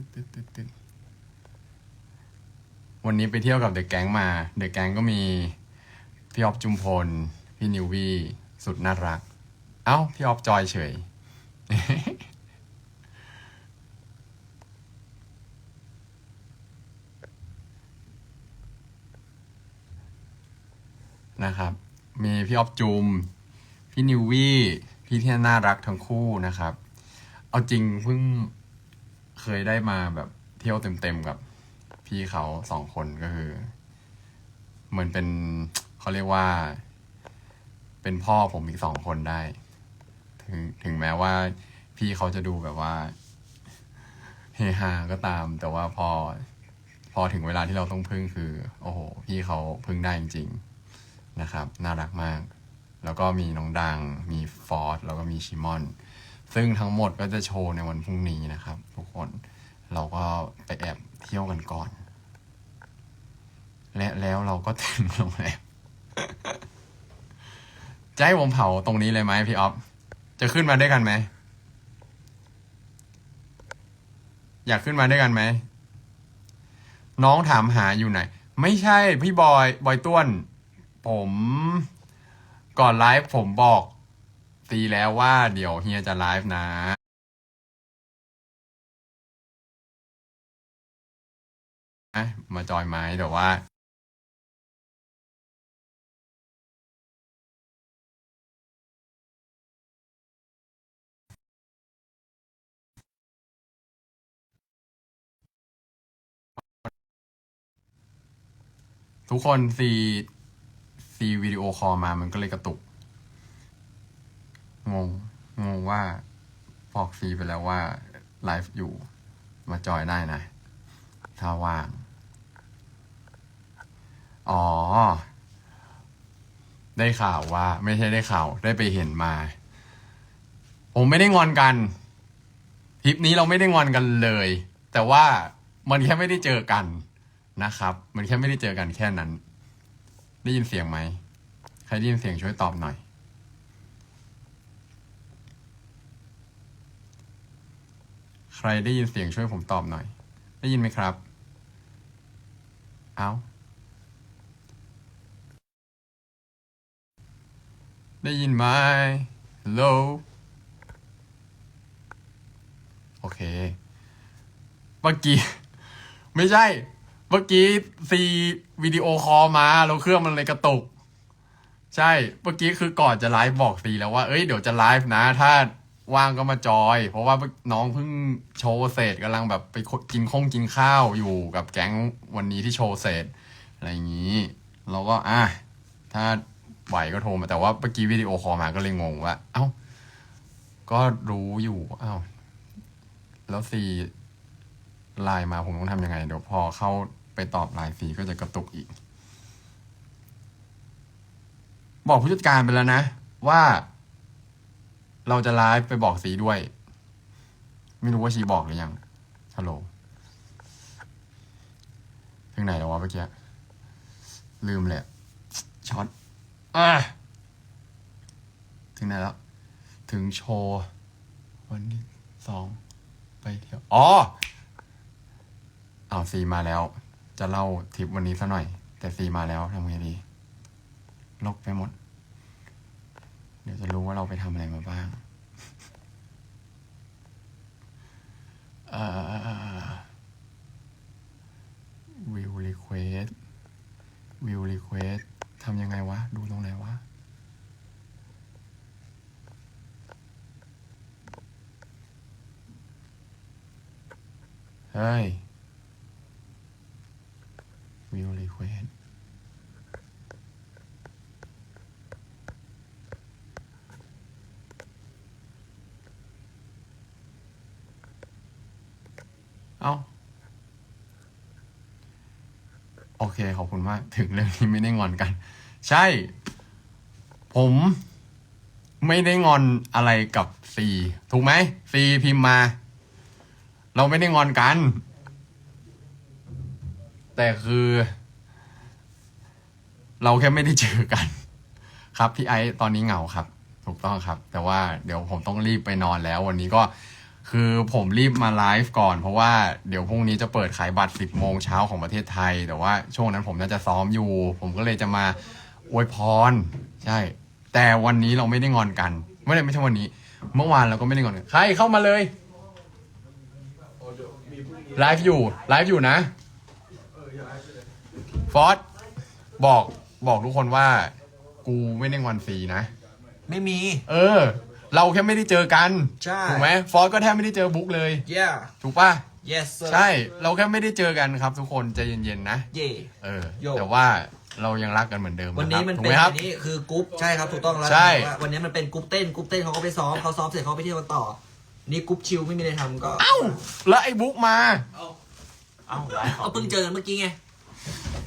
ตึ๊ดตึ๊ดตึ๊ดตึ๊ดวันนี้ไปเที่ยวกับเดอะแก๊งมา เดอะแก๊งก็มี พี่ออฟจุมพล พี่นิววี่สุดน่ารัก เอ้า พี่ออฟจอยเฉย นะครับ มีพี่ออฟจุม พี่นิววี่ พี่ที่น่ารักทั้งคู่นะครับ เอาจริงเพิ่ง เคยได้มาแบบเที่ยวเต็มๆกับพี่เขาสองคนก็คือ เหมือนเป็นเขาเรียกว่า เป็นพ่อผมอีกสองคนได้ ถึงถึงแม้ว่า พี่เขาจะดูแบบว่าเฮฮาก็ตาม แต่ว่าพอ พอถึงเวลาที่เราต้องพึ่งคือ โอ้โห พี่เขาพึ่งได้จริง ๆ นะครับ น่ารักมาก แล้วก็มีน้องดัง มีฟอร์ดแล้วก็มีชิมอน ซึ่งทั้งหมดก็จะโชว์ในวันพรุ่งนี้นะครับ ทุกคนเราก็ไปแอบเที่ยวกันก่อน และแล้วเราก็ถึงโรงแรมจะให้ผมเผาตรงนี้เลยไหมพี่ออฟจะขึ้นมาด้วยกันไหมอยากขึ้นมาด้วยกันไหมน้องถามหาอยู่ไหน ไม่ใช่พี่บอย บอยต้วน ผม ก่อนไลฟ์ผมบอก ตีแล้วว่าเดี๋ยวเฮียจะไลฟ์นะมาจอยไหมแต่ว่าทุกคนซีซีวิดีโอคอลมามันก็เลยกระตุก งง งงว่าบอกซีไปแล้วว่าไลฟ์อยู่มาจอยได้นะ ถ้าว่าง อ๋อ ได้ข่าวว่า ไม่ใช่ได้ข่าว ได้ไปเห็นมา ผมไม่ได้งอนกันทริปนี้เราไม่ได้งอนกันเลย แต่ว่ามันแค่ไม่ได้เจอกันนะครับ มันแค่ไม่ได้เจอกันแค่นั้น ได้ยินเสียงไหม ใครได้ยินเสียงช่วยตอบหน่อย ใครได้ยินเสียงช่วยผมตอบหน่อย ได้ยินไหมครับ เอาได้ยินไหม hello โอเค เมื่อกี้ ไม่ใช่ เมื่อกี้ซีวิดีโอคอลมา แล้วเครื่องมันเลยกระตุก ใช่ เมื่อกี้คือก่อนจะไลฟ์บอกซีแล้วว่า เอ้ย เดี๋ยวจะไลฟ์นะ ถ้า ว่างก็มาจอย เพราะว่าน้องเพิ่งโชว์เสร็จกำลังแบบไปกินข้งกินข้าวอยู่กับแก๊งวันนี้ที่โชว์เสร็จอะไรอย่างนี้เราก็อะถ้าไหวก็โทรมาแต่ว่าเมื่อกี้วิดีโอคอลมาก็เลยงงว่า เอ้า ก็รู้อยู่เอ้า แล้วซีไลน์มาผมต้องทำยังไง เดี๋ยวพอเข้าไปตอบไลน์ซีก็จะกระตุกอีก บอกผู้จัดการไปแล้วนะ ว่า เราจะไลฟ์ไปบอกซีด้วย ไม่รู้ว่าชีบอกหรือยังฮัลโหลถึงไหนแล้ววะเมื่อกี้ลืมเลยอะช็อตอะถึงไหนแล้ว ถึงโชว์ วันที่สองไปเที่ยวอ๋อเอาซีมาแล้ว จะเล่าทริปวันนี้ซะหน่อย แต่ซีมาแล้วทำไงดีลกไปหมด เดี๋ยวจะรู้ว่า เราไปทำอะไรมาบ้างวิวรีเควสวิวรีเควสทำยังไงวะ ดูตรงไหนวะ เฮ้ย วิวรีเควส เอ้าโอเค ขอบคุณมาก ถึงเรื่องนี้ไม่ได้งอนกัน ใช่ ผมไม่ได้งอนอะไรกับซีถูกไหมซีพิมพ์มา เราไม่ได้งอนกัน แต่คือ เราแค่ไม่ได้เจอกัน ครับพี่ไอซ์ตอนนี้เหงาครับ ถูกต้องครับ แต่ว่าเดี๋ยวผมต้องรีบไปนอนแล้ว วันนี้ก็ คือผมรีบมาไลฟ์ก่อน เพราะว่าเดี๋ยวพรุ่งนี้จะเปิดขายบัตร 10 โมงเช้าของประเทศไทย แต่ว่าช่วงนั้นผมน่าจะซ้อมอยู่ ผมก็เลยจะมาอวยพร ใช่ แต่วันนี้เราไม่ได้งอนกัน ไม่ได้ไม่ใช่วันนี้ เมื่อวานเราก็ไม่ได้งอนกันใครเข้ามาเลยไลฟ์อยู่ไลฟ์อยู่นะฟอสบอกบอกทุกคนว่า กูไม่ได้งอนซีนะ ไม่มี เออ เราแค่ไม่ได้เจอกันใช่ ถูกไหมฟอสก็แทบไม่ได้เจอบุ๊กเลย yeah ถูกป่ะ yes sir ใช่เราแค่ไม่ได้เจอกันครับ ทุกคนใจเย็นๆนะ เย่ เออ โยแต่ว่าเรายังรักกันเหมือนเดิมวันนี้ะครับมันถูกเป็นไหมครับ อันนี้คือกรุ๊ปใช่ครับถูกต้องแล้วใช่ ว่าวันนี้มันเป็นกรุ๊ปเต้นกรุ๊ปเต้นเขาก็ไปซ้อมเขาซ้อมเสร็จเขาไปเที่ยวกันต่อ นี่กรุ๊ปชิลไม่มีอะไรทำก็เอ้าแล้วไอ้บุ๊กมา เอ้าไลฟ์เอาเพิ่งเจอกันเมื่อกี้ไง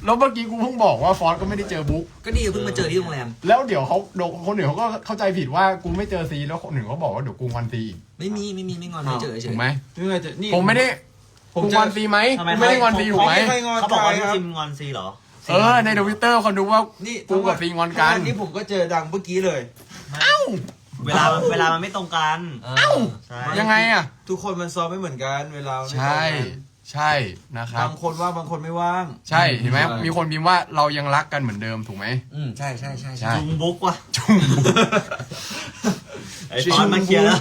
แล้วเมื่อกี้กูเพิ่งบอกว่าฟอสก็ไม่ได้เจอบุ๊กก็นี่เพิ่งมาเจอที่โรงแรม แล้วเดี๋ยวเขาเดี๋ยวคนอื่นเขาก็เข้าใจผิดว่ากูไม่เจอซีแล้วคนอื่นเขาบอกว่าเดี๋ยวกูงอนซีอีกไม่มีไม่มีไม่งอนไม่เจอเฉถูยกไหมนี่ไงจะนี่ผมไม่ได้ผมกูจะงอนซีไหมกูไม่ได้งอนซีถูกไหมไม่งอนเขาบอกว่าใครพี่ครับจิมงอนซีเหรอเออในทวิตเตอร์คนดูว่านี่กูกับซีงอนกันอันนี้ผมก็เจอดังเมื่อกี้เลย เวลาเวลามันไม่ตรงกันเอ้า ใช่ยังไงอะ ทุกคนมันซ้อมไม่เหมือนกัน เวลาไม่ใช่ ตรงกัน ใช่นะครับ บางคนว่างบางคนไม่ว่าง ใช่เห็นไหมใช่ มีคนพิมพ์ว่าเรายังรักกันเหมือนเดิมถูกไหม อืมใช่ใช่ใช่ใช่ จุงบุ๊กว่ะจุงไอ้ฟอนต์มาเคลียร์แล้ว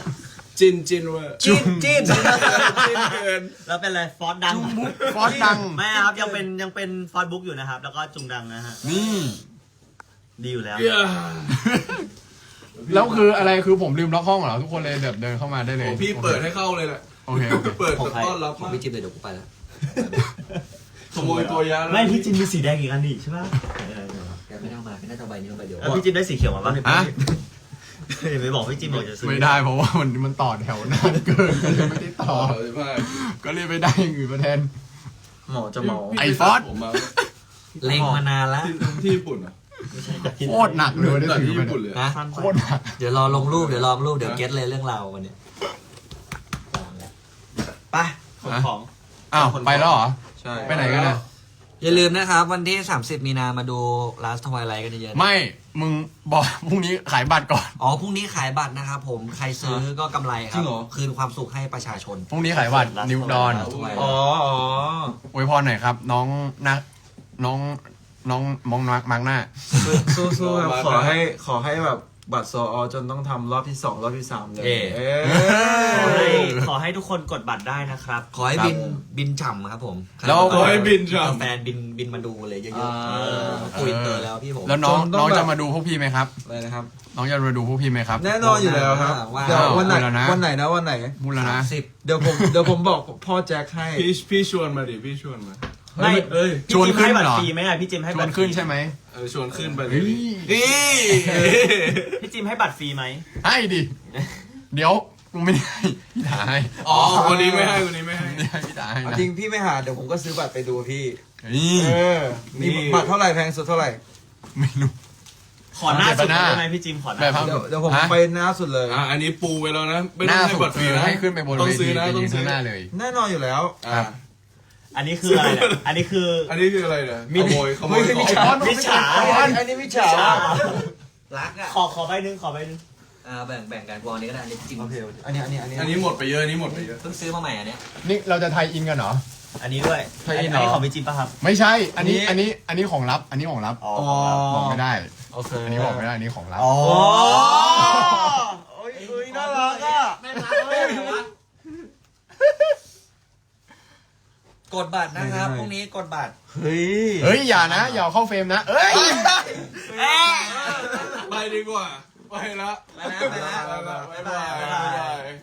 จินจินเวอร์จิ้นจิ้นจินเกินแล้วเป็นอะไรฟอนต์ดังจุงบุ๊กฟอสดัง ไม่ครับยังเป็นยังเป็นฟอนต์บุ๊กอยู่นะครับ แล้วก็จุงดังนะฮะนี่ ดีอยู่แล้วแล้วคืออะไรคือผมลืมล็อกห้องเหรอทุกคนเลยแบบเดินเข้ามาได้เลยโอ้พี่เปิดให้เข้าเลยแหละ โอเคโอเคเปิดของใครต้อนรับของพี่จิ๊บเลยเดี๋ยวกูไปแล้วขโมยตัวยาไม่พี่จิมมีสีแดงอีกอันนี่ใช่ปะแกไม่ได้เอามาไม่น่าจะเอาใบนี้เอาใบเดียวแล้วพี่จิมได้สีเขียวมาปะอะอย่าไปบอกพี่จิมบอกจะซื้อไม่ได้เพราะว่ามันมันต่อแถวนานเกินก็เลยไม่ได้ต่อต่อเลยว่าก็เลยไปได้อย่างอื่นมาแทน หมอจะเมาไอ้ฟอส ผมมาเล็งมานานแล้วที่ที่ญี่ปุ่นเหรอโคตรหนักเลยได้จากถือที่ไปญี่ปุ่นเลยนะสั้นโคตรหนักเดี๋ยวรอลงรูปเดี๋ยวลองรูปเดี๋ยวเก็ตเลยเรื่องราววันเนี้ย ไปขนของ อ้าว ไปแล้วเหรอ ใช่ ไปไหนกันนะอย่าลืมนะครับ วันที่ 30 มีนามาดู Last Twilight กันเยอะๆนะไม่ มึงบอกพรุ่งนี้ขายบัตรก่อน อ๋อพรุ่งนี้ขายบัตรนะครับผมใครซื้อก็กำไรครับคืนความสุขให้ประชาชน พรุ่งนี้ขายบัตรนิวดอนอ๋ออ๋ออวยพรหน่อยครับ น้องนะน้องน้องมองนักมังหน้า สู้สู้ครับขอให้ขอให้แบบ บัตรโซอจนต้องทำรอบที่สองรอบที่สามเลยเอ๊ะ เอ๊ะ ขอให้ขอให้ทุกคนกดบัตรได้นะครับขอให้บินบินฉ่ำครับผมแล้วขอให้บินจ้ะแฟนบินบินมาดูเลยเยอะอ่า ๆเออคุยเตอร์แล้วพี่ผม แล้วน้องจนต้องน้องแบบจะมาดูพวกพี่ไหมครับ อะไรนะครับ น้องจะมาดูพวกพี่ไหมครับ แน่นอนอยู่แล้วครับว่า เดี๋ยววันไหนเอาแล้วนะ วันไหนนะวันไหนมูลแล้วนะ สิบเดี๋ยวผม เดี๋ยวผมบอกพ่อแจ็คให้ พี่พี่ชวนมาดิพี่ชวนมา ไม่เอ้ยพี่ชวนจิมขึ้นให้บัตเหรรอฟรีไหมอะพี่จิมให้ชบัวตนรขึ้นใช่ไหมเออชวนขึ้นไปเลเฮ้ยยนี่พี่จิมให้บัตรฟรีไหมให้ดิ เดี๋ยวกูไม่ได้ให้พี่ถาให้อ๋อวันนี้ไม่ให้วันนี้ไม่ให้ ไม่ได้ให้พี่ถาให้เอานะจริงพี่ไม่หาเดี๋ยวผมก็ซื้อบัตรไปดูพี่ นี่เออนี่นี่บัตรเท่าไหร่แพงสุดเท่าไหร่ ไม่รู้ ขอหน้าสุดเดี๋ยวหน้าได้ไหมพี่จิมขอหแบบน้าครัสุบดเดี๋ยวเดี๋ยวผมฮะ ไปหน้าสุดเลย อะอันนี้ปูไว้แล้วนะ ไม่หต้อน้างให้สุดบัตรฟรีเออนะให้ขึ้นไปบนต้องเวซื้ทีอนะไปต้ยืองนซื้ข้าองหน้าเลย แน่นอนอยู่แล้ว อะ อันนี้คืออะไรเนี่ยอันนี้คืออันนี้คืออะไรเนี่ยมิขนิโมยขโมยไม่ขมิองจฉามิจฉาอันนี้มิจฉารักอะขอขอใบหนึงขอใบหนึงอ่าแบ่งแบ่งกันวางนี้ก็ได้อันนี้จริงโอเคอันนี้อันนี้อันนี้อันนี้หมดไปเยอะอันนี้หมดไปเยอะ เพิ่งซื้อมาใหม่อันเนี้ยนี่เราจะไทยอินกันเหรอ อันนี้ด้วยใช่อันเหรอ นี้ของพี่จิมป่ะครับไม่ใช่ อันนี้ อันนี้ อันนี้ของลับ อันนี้ของลับอ๋ออ๋อบอกไม่ได้ โอเคอันนี้บอกไม่ได้ อันนี้ของลับอ๋อโอ้ยเอ้ยน่ารักอะก ดบัตรนะครับพรุ่งนี้กดบัตรเฮ้ยเฮ้ยอย่านะอย่าเอาเข้าเฟรมนะเอ้ยไปดีกว่าไปละไปนะไปนะไปละบ๊ายบายบ๊ายบายบ๊ายบาย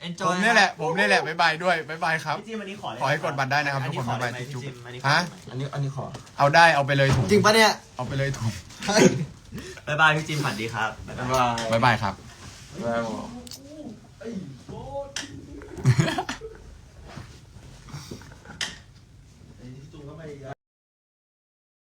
ผ enjoy มนี่แหละผมนี่แหละบ๊ายบายด้วยบ๊ายบายครับพี่จิมอันนี้ขอได้ขอให้กดบัตรได้นะครับอันทุกนี้คนขอได้บ๊ายไหมบายพี่จุ๊บจิมอันนี้ขอฮะได้ไหมอันนี้อันนี้ขอ เอาได้เอาไปเลยถุงจริงปะเนี่ยเอาไปเลยถุงบ๊ายบายพี่จิมฝันดีครับบ๊ายบายบ๊ายบายบ๊ายบายครับบ๊ายบาย